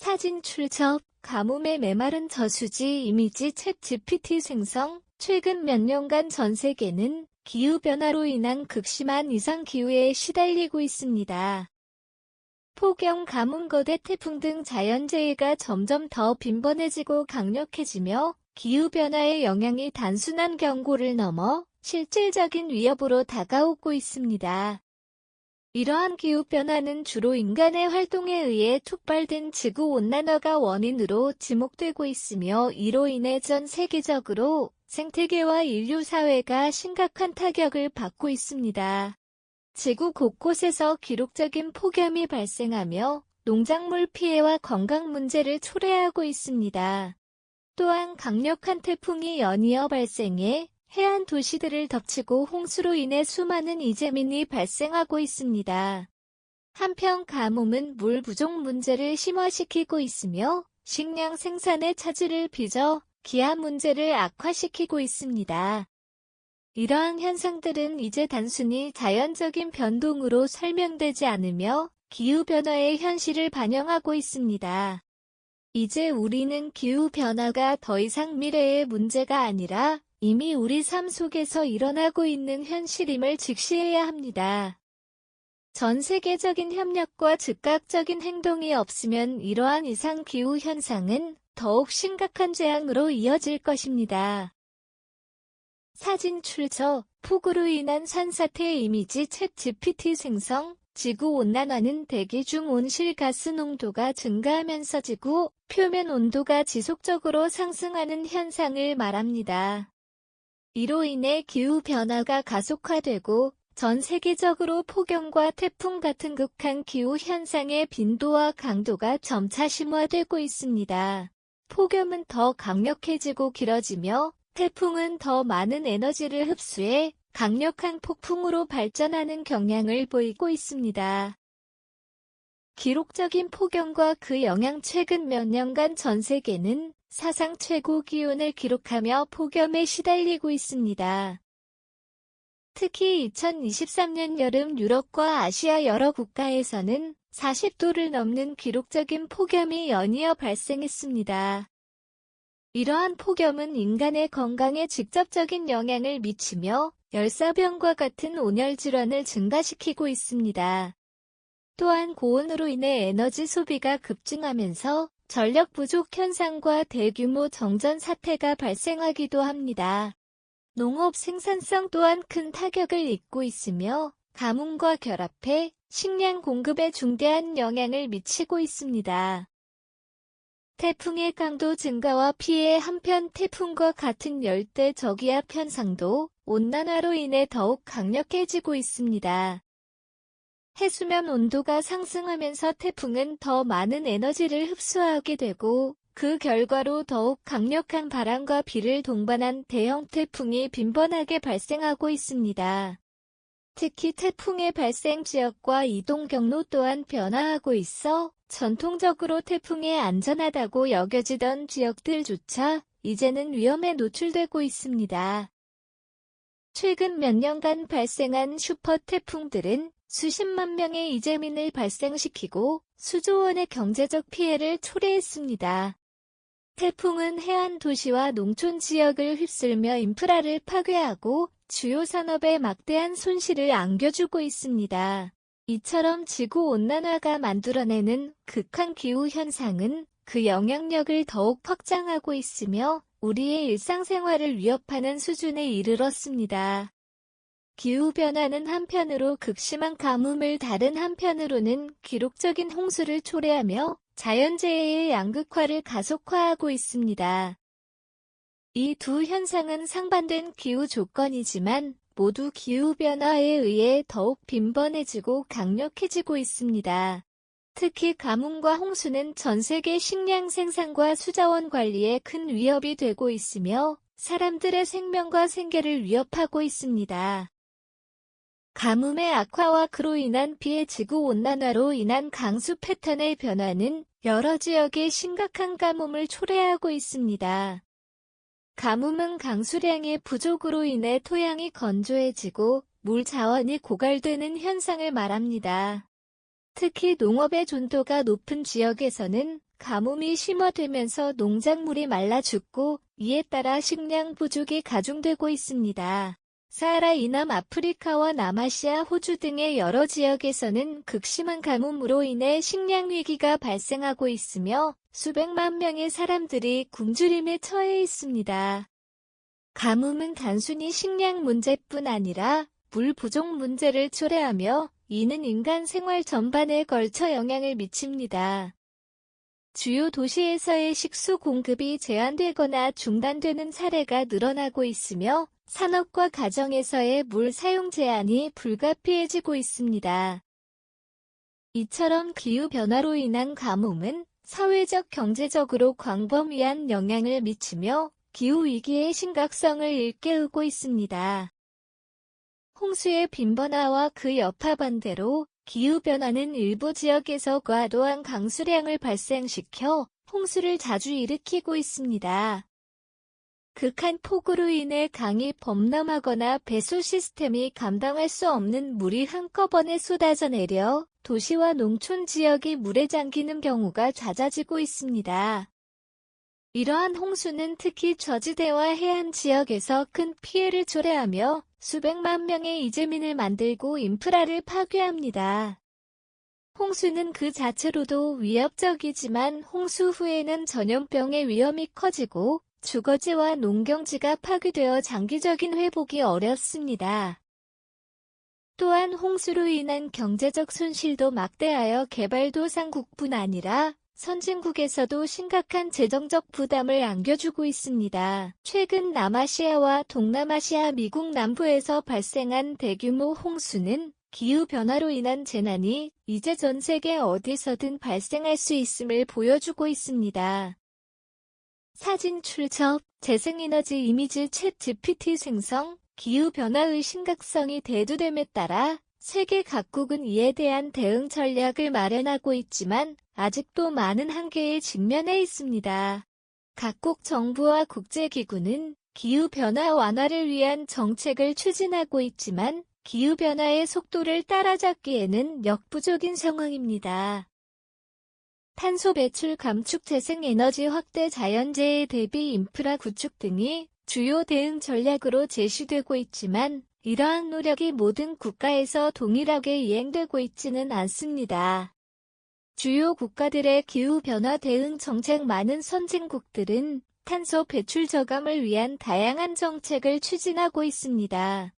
사진 출처, 가뭄의 메마른 저수지 이미지 챗 GPT 생성, 최근 몇 년간 전 세계는 기후변화로 인한 극심한 이상기후에 시달리고 있습니다. 폭염, 가뭄, 거대 태풍 등 자연재해가 점점 더 빈번해지고 강력해지며 기후변화의 영향이 단순한 경고를 넘어 실질적인 위협으로 다가오고 있습니다. 이러한 기후변화는 주로 인간의 활동에 의해 촉발된 지구온난화가 원인으로 지목되고 있으며 이로 인해 전 세계적으로 생태계와 인류 사회가 심각한 타격을 받고 있습니다. 지구 곳곳에서 기록적인 폭염이 발생하며 농작물 피해와 건강 문제를 초래하고 있습니다. 또한 강력한 태풍이 연이어 발생해 해안 도시들을 덮치고 홍수로 인해 수많은 이재민이 발생하고 있습니다. 한편 가뭄은 물 부족 문제를 심화시키고 있으며 식량 생산의 차질을 빚어 기아 문제를 악화시키고 있습니다. 이러한 현상들은 이제 단순히 자연적인 변동으로 설명되지 않으며 기후변화의 현실을 반영하고 있습니다. 이제 우리는 기후변화가 더 이상 미래의 문제가 아니라 이미 우리 삶 속에서 일어나고 있는 현실임을 직시해야 합니다. 전 세계적인 협력과 즉각적인 행동이 없으면 이러한 이상 기후 현상은 더욱 심각한 재앙으로 이어질 것입니다. 사진 출처, 폭우로 인한 산사태 이미지 챗 GPT 생성, 지구온난화는 대기 중 온실가스 농도가 증가하면서 지구 표면 온도가 지속적으로 상승하는 현상을 말합니다. 이로 인해 기후변화가 가속화되고 전 세계적으로 폭염과 태풍 같은 극한 기후 현상의 빈도와 강도가 점차 심화되고 있습니다. 폭염은 더 강력해지고 길어지며 태풍은 더 많은 에너지를 흡수해 강력한 폭풍으로 발전하는 경향을 보이고 있습니다. 기록적인 폭염과 그 영향 최근 몇 년간 전 세계는 사상 최고 기온을 기록하며 폭염에 시달리고 있습니다. 특히 2023년 여름 유럽과 아시아 여러 국가에서는 40도를 넘는 기록적인 폭염이 연이어 발생했습니다. 이러한 폭염은 인간의 건강에 직접적인 영향을 미치며 열사병과 같은 온열 질환을 증가시키고 있습니다. 또한 고온으로 인해 에너지 소비가 급증하면서 전력 부족 현상과 대규모 정전 사태가 발생하기도 합니다. 농업 생산성 또한 큰 타격을 입고 있으며 가뭄과 결합해 식량 공급에 중대한 영향을 미치고 있습니다. 태풍의 강도 증가와 피해 한편 태풍과 같은 열대 저기압 현상도 온난화로 인해 더욱 강력해지고 있습니다. 해수면 온도가 상승하면서 태풍은 더 많은 에너지를 흡수하게 되고 그 결과로 더욱 강력한 바람과 비를 동반한 대형 태풍이 빈번하게 발생하고 있습니다. 특히 태풍의 발생 지역과 이동 경로 또한 변화하고 있어 전통적으로 태풍에 안전하다고 여겨지던 지역들조차 이제는 위험에 노출되고 있습니다. 최근 몇 년간 발생한 슈퍼 태풍들은 수십만 명의 이재민을 발생시키고 수조 원의 경제적 피해를 초래했습니다. 태풍은 해안 도시와 농촌 지역을 휩쓸며 인프라를 파괴하고 주요 산업에 막대한 손실을 안겨주고 있습니다. 이처럼 지구온난화가 만들어내는 극한 기후 현상은 그 영향력을 더욱 확장하고 있으며 우리의 일상생활을 위협하는 수준에 이르렀습니다. 기후변화는 한편으로 극심한 가뭄을 다른 한편으로는 기록적인 홍수를 초래하며 자연재해의 양극화를 가속화하고 있습니다. 이 두 현상은 상반된 기후 조건이지만 모두 기후변화에 의해 더욱 빈번해지고 강력해지고 있습니다. 특히 가뭄과 홍수는 전 세계 식량 생산과 수자원 관리에 큰 위협이 되고 있으며 사람들의 생명과 생계를 위협하고 있습니다. 가뭄의 악화와 그로 인한 피해 지구온난화로 인한 강수 패턴의 변화는 여러 지역에 심각한 가뭄을 초래하고 있습니다. 가뭄은 강수량의 부족으로 인해 토양이 건조해지고 물 자원이 고갈되는 현상을 말합니다. 특히 농업의 존도가 높은 지역에서는 가뭄이 심화되면서 농작물이 말라 죽고 이에 따라 식량 부족이 가중되고 있습니다. 사하라 이남 아프리카와 남아시아, 호주 등의 여러 지역에서는 극심한 가뭄으로 인해 식량 위기가 발생하고 있으며 수백만 명의 사람들이 굶주림에 처해 있습니다. 가뭄은 단순히 식량 문제뿐 아니라 물 부족 문제를 초래하며 이는 인간 생활 전반에 걸쳐 영향을 미칩니다. 주요 도시에서의 식수 공급이 제한되거나 중단되는 사례가 늘어나고 있으며 산업과 가정에서의 물 사용 제한이 불가피해지고 있습니다. 이처럼 기후변화로 인한 가뭄은 사회적 경제적으로 광범위한 영향을 미치며 기후위기의 심각성을 일깨우고 있습니다. 홍수의 빈번화와 그 여파 반대로 기후변화는 일부 지역에서 과도한 강수량을 발생시켜 홍수를 자주 일으키고 있습니다. 극한 폭우로 인해 강이 범람하거나 배수 시스템이 감당할 수 없는 물이 한꺼번에 쏟아져 내려 도시와 농촌 지역이 물에 잠기는 경우가 잦아지고 있습니다. 이러한 홍수는 특히 저지대와 해안 지역에서 큰 피해를 초래하며 수백만 명의 이재민을 만들고 인프라를 파괴합니다. 홍수는 그 자체로도 위협적이지만 홍수 후에는 전염병의 위험이 커지고 주거지와 농경지가 파괴되어 장기적인 회복이 어렵습니다. 또한 홍수로 인한 경제적 손실도 막대하여 개발도상국뿐 아니라 선진국에서도 심각한 재정적 부담을 안겨주고 있습니다. 최근 남아시아와 동남아시아 미국 남부에서 발생한 대규모 홍수는 기후변화로 인한 재난이 이제 전 세계 어디서든 발생할 수 있음을 보여주고 있습니다. 사진 출처, 재생에너지 이미지 챗 GPT 생성, 기후변화의 심각성이 대두됨에 따라 세계 각국은 이에 대한 대응 전략을 마련하고 있지만 아직도 많은 한계에 직면해 있습니다. 각국 정부와 국제기구는 기후변화 완화를 위한 정책을 추진하고 있지만 기후변화의 속도를 따라잡기에는 역부족인 상황입니다. 탄소 배출 감축 재생 에너지 확대 자연재해 대비 인프라 구축 등이 주요 대응 전략으로 제시되고 있지만 이러한 노력이 모든 국가에서 동일하게 이행되고 있지는 않습니다. 주요 국가들의 기후변화 대응 정책 많은 선진국들은 탄소 배출 저감을 위한 다양한 정책을 추진하고 있습니다.